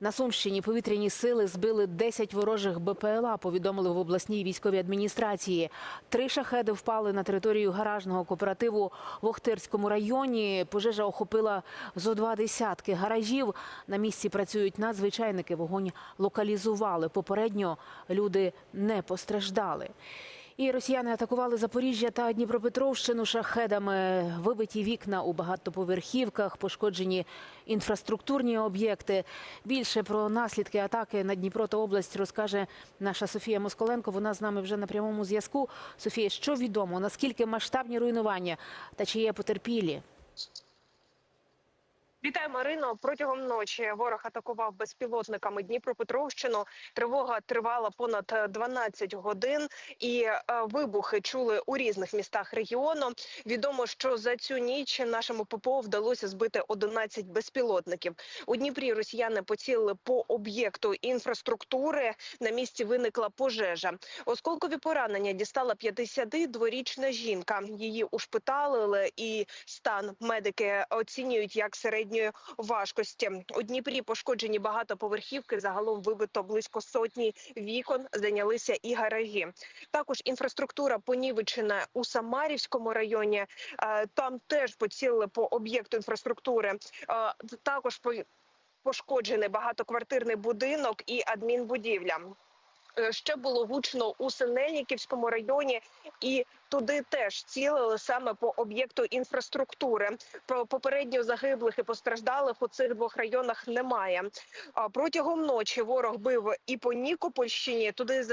На Сумщині повітряні сили збили 10 ворожих БПЛА, повідомили в обласній військовій адміністрації. Три шахеди впали на територію гаражного кооперативу в Охтирському районі. Пожежа охопила зо два десятки гаражів. На місці працюють надзвичайники. Вогонь локалізували. Попередньо люди не постраждали. І росіяни атакували Запоріжжя та Дніпропетровщину шахедами. Вибиті вікна у багатоповерхівках, пошкоджені інфраструктурні об'єкти. Більше про наслідки атаки на Дніпро та область розкаже наша Софія Москаленко. Вона з нами вже на прямому зв'язку. Софія, що відомо? Наскільки масштабні руйнування та чи є потерпілі? Вітаю, Марино. Протягом ночі ворог атакував безпілотниками Дніпропетровщину. Тривога тривала понад 12 годин, і е, вибухи чули у різних містах регіону. Відомо, що за цю ніч нашому ППО вдалося збити 11 безпілотників. У Дніпрі росіяни поцілили по об'єкту інфраструктури. На місці виникла пожежа. Осколкові поранення дістала 52-річна жінка. Її ушпиталили, і стан медики оцінюють як середньої важкості. У Дніпрі пошкоджені багатоповерхівки. Загалом вибито близько сотні вікон. Зайнялися і гаражі. Також інфраструктура понівечена у Самарівському районі. Е, Там теж поцілили по об'єкту інфраструктури. Е, Також пошкоджений багатоквартирний будинок і адмінбудівля. Е, Ще було гучно у Синельниківському районі, і туди теж цілили саме по об'єкту інфраструктури. Про попередньо загиблих і постраждалих у цих двох районах немає. Протягом ночі ворог бив і по Нікопольщині. Туди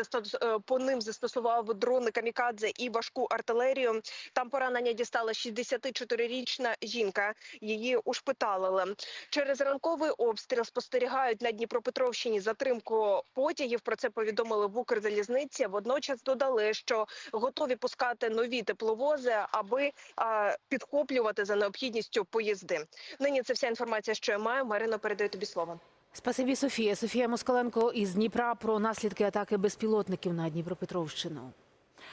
е, по ним застосував дрони камікадзе і важку артилерію. Там поранення дістала 64-річна жінка. Її ушпиталили. Через ранковий обстріл спостерігають на Дніпропетровщині затримку потягів. Про це повідомили в Укрзалізниці. Водночас додали, що готові пускати нові тепловози, аби а, підхоплювати за необхідністю поїзди. Нині це вся інформація, що я маю. Марино, передаю тобі слово. Спасибі, Софія. Софія Москаленко із Дніпра про наслідки атаки безпілотників на Дніпропетровщину.